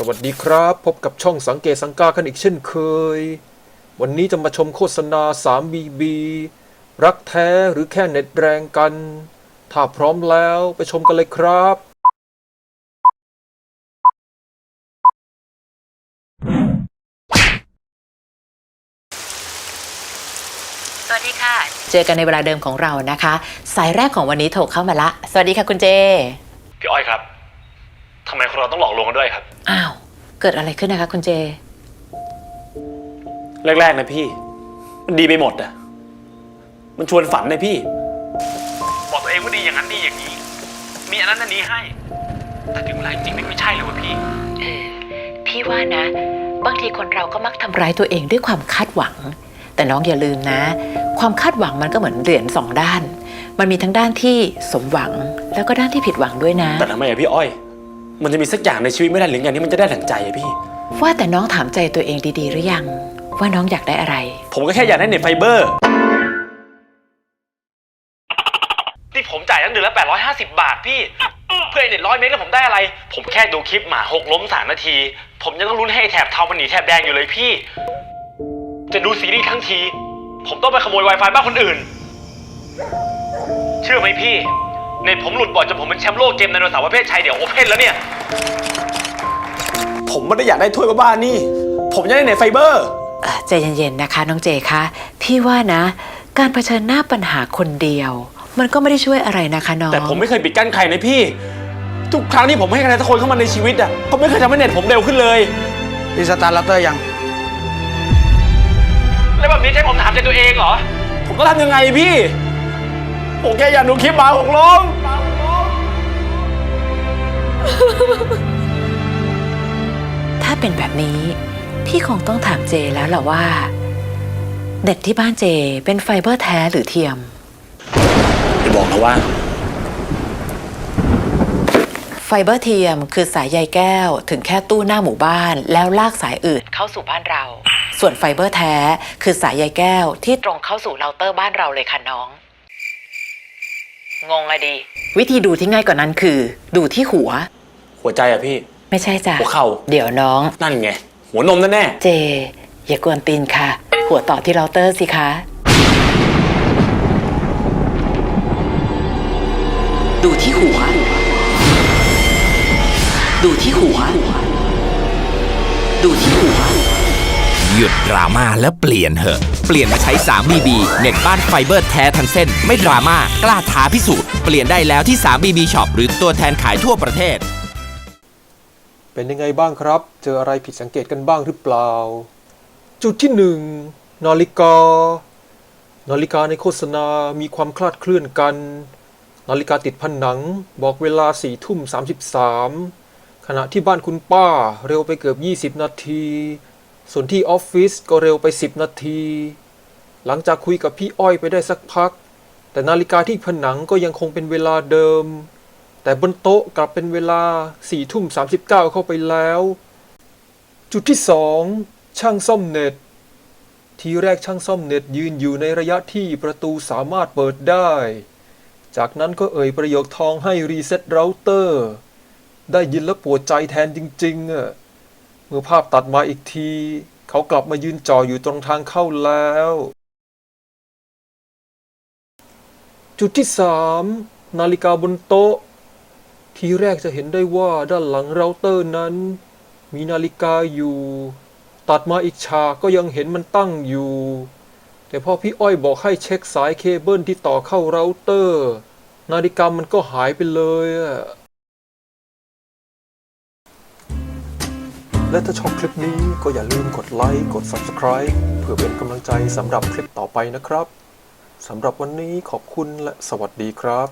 สวัสดีครับ พบกับช่องสังเกตสังกากันอีกเช่นเคย วันนี้จะมาชมโฆษณา 3BB รักแท้หรือแค่เน็ตแรงกัน ถ้าพร้อมแล้วไปชมกันเลยครับ สวัสดีค่ะ เจอกันในเวลาเดิมของเรานะคะ สายแรกของวันนี้โทรเข้ามาละ สวัสดีค่ะคุณเจ พี่อ้อยครับ ทำไมคนเราต้องหลอกลวงกันด้วยครับ อ้าว เกิดอะไรขึ้นนะคะคุณเจ แรก ๆ นะพี่ มันดีไปหมดอะมันชวนฝันนะพี่ บอกตัวเองว่าดีอย่างนั้นดีอย่างนี้ มีอันนั้นอันนี้ให้ แต่ถึงเวลาจริงๆมันไม่ใช่เลยวะพี่ เออพี่ว่านะ บางทีคนเราก็มักทำร้ายตัวเองด้วยความคาดหวัง แต่น้องอย่าลืมนะ ความคาดหวังมันก็เหมือนเหรียญสองด้าน มันมีทั้งด้านที่สมหวังแล้วก็ด้านที่ผิดหวังด้วยนะ แต่ทำไมอะพี่อ้อย มันจะมีสักอย่างในชีวิตไม่ได้หรือไงที่มันจะได้ดั่งใจอะพี่ ว่าแต่น้องถามใจตัวเองดีๆ หรือยัง ว่าน้องอยากได้อะไร ผมก็แค่อยากได้เน็ตไฟเบอร์ ที่ผมจ่ายตั้งเดือนละ850 บาทพี่ เพื่อไอ้เน็ตร้อยเมกแล้วผมได้อะไร ผมแค่ดูคลิปหมาหกล้มสามนาที ผมยังต้องรุ้นให้ไอ้แถบเทามันหนีแถบแดงอยู่เลยพี่ จะดูซีรีส์ทั้งที ผมต้องไปขโมย Wi-Fi บ้านคนอื่น เชื่อไหมพี่ เน็ตผมหลุดบ่อยจนผมเป็นแชมป์โลกเกมในโนเสาร์ประเภทชายเดี่ยวโอเพนแล้วเนี่ย ผมไม่ได้อยากได้ถ้วยบ้านๆนี่ ผมอยากได้เน็ตไฟเบอร์ เอ่อใจเย็นๆนะคะ น้องเจคะพี่ว่านะ การเผชิญหน้าปัญหาคนเดียว มันก็ไม่ได้ช่วยอะไรนะคะน้องแต่ผมไม่เคยปิดกั้นใครนะพี่ ทุกครั้งที่ผมให้ใครสักคนเข้ามาในชีวิตอะเขาไม่เคยทำให้เน็ตผมเร็วขึ้นเลย รีสตาร์ทลัตเตอร์ยัง แล้วแบบนี้จะให้ผมถามใจตัวเองเหรอ ผมต้องทำยังไงพี่ ผมแค่อยากดูคลิปหมาหกล้มถ้าเป็นแบบนี้ พี่คงต้องถามเจแล้วล่ะว่าเน็ตที่บ้านเจเป็นไฟเบอร์แท้หรือเทียม จะบอกนะว่า ไฟเบอร์เทียมคือสายใยแก้วถึงแค่ตู้หน้าหมู่บ้าน แล้วลากสายอื่นเข้าสู่บ้านเรา ส่วนไฟเบอร์แท้คือสายใยแก้วที่ตรงเข้าสู่เราเตอร์บ้านเราเลยค่ะน้อง งงอะดี วิธีดูที่ง่ายกว่านั้นคือ ดูที่หัว หัวใจอะพี่ ไม่ใช่จ้ะหัวเข่า เดี๋ยวน้อง นั่นไง หัวนมแน่เจ อย่ากวนตีนค่ะ หัวต่อที่เราเตอร์สิคะ ดูที่หัว ดูที่หัว ดูที่หัว หยุดดราม่าแล้วเปลี่ยนเหอะ เปลี่ยนมาใช้ 3BB เน็ตบ้านไฟเบอร์แท้ทั้งเส้น ไม่ดราม่ากล้าท้าพิสูจน์เปลี่ยนได้แล้วที่ 3BB Shop หรือตัวแทนขายทั่วประเทศ เป็นยังไงบ้างครับ เจออะไรผิดสังเกตกันบ้างหรือเปล่า จุดที่หนึ่งนาฬิกา นาฬิกาในโฆษณา มีความคลาดเคลื่อนกัน นาฬิกาติดผนัง บอกเวลาสี่ทุ่มสามสิบสามขณะที่บ้านคุณป้าเร็วไปเกือบ 20 นาที ส่วนที่ออฟฟิศก็เร็วไป10นาที หลังจากคุยกับพี่อ้อยไปได้สักพัก แต่นาฬิกาที่ผนังก็ยังคงเป็นเวลาเดิม แต่บนโต๊ะกลับเป็นเวลาสี่ทุ่มสาเข้าไปแล้ว จุดที่สองช่างซ่อมเน็ต ทีแรกช่างซ่อมเน็ตยืนอยู่ในระยะที่ประตูสามารถเปิดได้ จากนั้นก็เอ่ยประโยคทองให้รีเซ็ตเราเตอร์ ได้ยินแล้วปวดใจแทนจริงๆอะ เมื่อภาพตัดมาอีกที เขากลับมายืนจ่ออยู่ตรงทางเข้าแล้ว จุดที่สามนาฬิกาบนโต๊ะ ทีแรกจะเห็นได้ว่าด้านหลังเราเตอร์นั้น มีนาฬิกาอยู่ ตัดมาอีกฉากก็ยังเห็นมันตั้งอยู่ แต่พอพี่อ้อยบอกให้เช็คสายเคเบิลที่ต่อเข้าเราเตอร์ นาฬิกามันก็หายไปเลยอะ และถ้าชอบคลิปนี้ก็อย่าลืมกดไลค์ กด Subscribe เพื่อเป็นกำลังใจสำหรับคลิปต่อไปนะครับ สำหรับวันนี้ขอบคุณและสวัสดีครับ